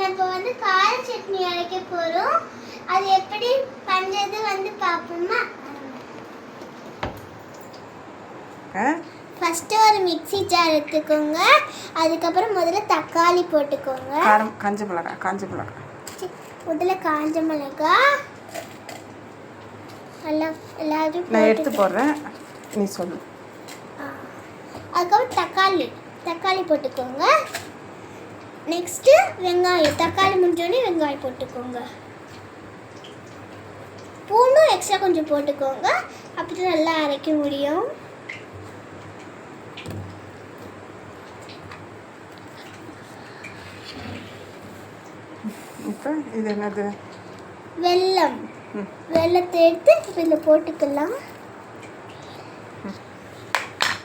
நம்ம வந்து கார சட்னி அரைக்க போறோம். அது எப்படி பண்றது வந்து பார்ப்போமா? ஆ? ஃபர்ஸ்ட் ஒரு மிக்ஸி ஜார் எடுத்துக்கோங்க. அதுக்கப்புறம் முதல்ல தக்காளி போட்டுக்கோங்க. காரம் காஞ்ச மிளகா காஞ்ச மிளகா. முதல்ல காஞ்ச மிளகா. எல்லாம் எல்லாரும் நான் எடுத்து போடுறேன். நீ சொல்லு. அதுக்கப்புறம் தக்காளி தக்காளி போட்டுக்கோங்க. நெக்ஸ்ட்டு வெங்காயம். தக்காளி முடிஞ்சோடனே வெங்காயம் போட்டுக்கோங்க. பூண்டும் எக்ஸ்ட்ரா கொஞ்சம் போட்டுக்கோங்க. அப்படி நல்லா அரைக்க முடியும். இப்போ இது என்னது? வெல்லம். ம். வெல்லத்தை எடுத்து இதில் போட்டுக்கலாம்.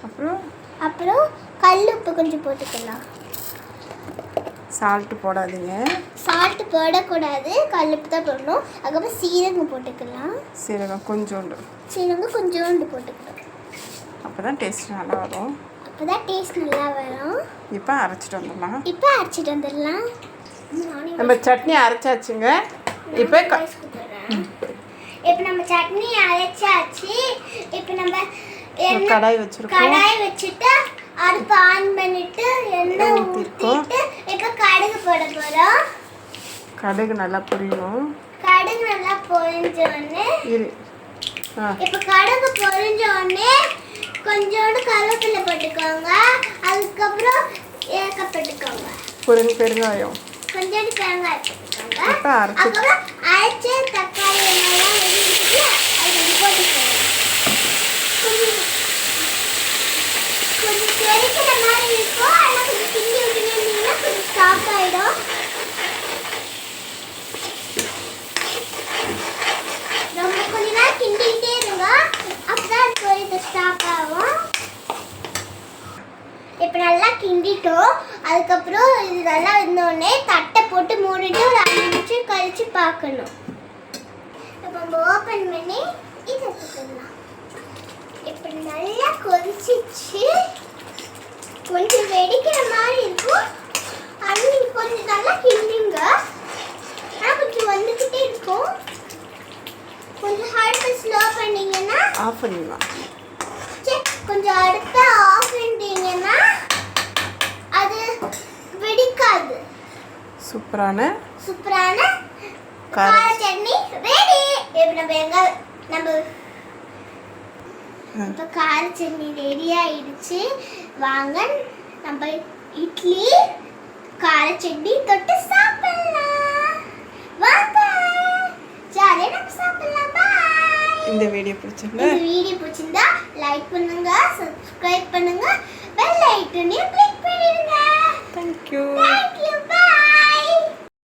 அப்புறம்? அப்புறம் கல் உப்பு கொஞ்சம் போட்டுக்கலாம். சால்ட்டு போடாதீங்க. சால்ட் போடக்கூடாது. கல் உப்பு தான் போடணும். அதுக்கப்புறம் சீரகம் போட்டுக்கலாம். சீரகம் கொஞ்சோண்டு. சீரகம் கொஞ்சோண்டு போட்டுக்கலாம். அப்போ தான் டேஸ்ட் நல்லா வரும். அப்போ தான் டேஸ்ட் நல்லா வரும். இப்போ அரைச்சிட்டு வந்துடலாம். இப்போ அரைச்சிட்டு வந்துடலாம். நம்ம சட்னி அரைச்சாச்சுங்க. இப்போ இப்போ நம்ம சட்னி அரைச்சாச்சு. இப்போ நம்ம கடாய் வச்சுருக்கோம். கடாய் வச்சுட்டு கடுகு நல்லா புரியணும் கடுகு நல்லா பொரிஞ்ச உடனே இரு. இப்போ கடுகு பொரிஞ்ச உடனே கொஞ்சோண்டு கருவேப்பிலை போட்டுக்கோங்க. அதுக்கப்புறம் ஏக்கப்பட்டுக்கோங்க புரிஞ்சு பெருங்காயம். கொஞ்சோண்டு தேங்காய் போட்டுக்கோங்க. இப்போ அரைச்சி அப்புறம் அரைச்ச தக்காளி வெடிச்சிட்டு அது கொஞ்சம் போட்டுக்கோங்க கொஞ்சம் கொஞ்சம் தெரிக்கிற மாதிரி இருக்கும் ஆனால் கொஞ்சம் கிண்டி விட்டுனீங்கன்னா கொஞ்சம் ஸ்டாப் ஆகிடும் ரொம்ப கொஞ்ச நேரம் கிண்டிக்கிட்டே இருங்க அப்பதான் பொரித்து ஸ்டாப் ஆகும் இப்போ நல்லா கிண்டிட்டோம் அதுக்கப்புறம் இது நல்லா இருந்தோடனே தட்டை போட்டு மூடிட்டு ஒரு அஞ்சு நிமிஷம் கழிச்சு பார்க்கணும். இப்போ நம்ம ஓப்பன் பண்ணி இதை எடுத்துக்கலாம் இப்போ நல்லா கொதிச்சிச்சு. கொஞ்சம் வெடிக்கிற மாதிரி இருக்கும். ஆனால் நீங்கள் கொஞ்சம் நல்லா கிண்டுங்க. ஆனால் கொஞ்சம் வந்துக்கிட்டே இருக்கும். கொஞ்சம் ஹார்ட் ஸ்லோ பண்ணீங்கன்னா ஆஃப் பண்ணிடலாம். கொஞ்சம் அடுத்த ஆஃப் பண்ணிட்டீங்கன்னா அது வெடிக்காது சூப்பரான சூப்பரான கார சட்னி ரெடி இப்போ நம்ம எங்க நம்ம. இப்போ கார சட்னி ரெடி ஆயிடுச்சு. வாங்க நம்ம இட்லி கார சட்னி தொட்டு சாப்பிடலாம். வாங்க ஜாலியாக நம்ம சாப்பிடலாம். பாய் இந்த வீடியோ பிடிச்சிருந்தா இந்த வீடியோ பிடிச்சிருந்தா லைக் பண்ணுங்க சப்ஸ்கிரைப் பண்ணுங்க.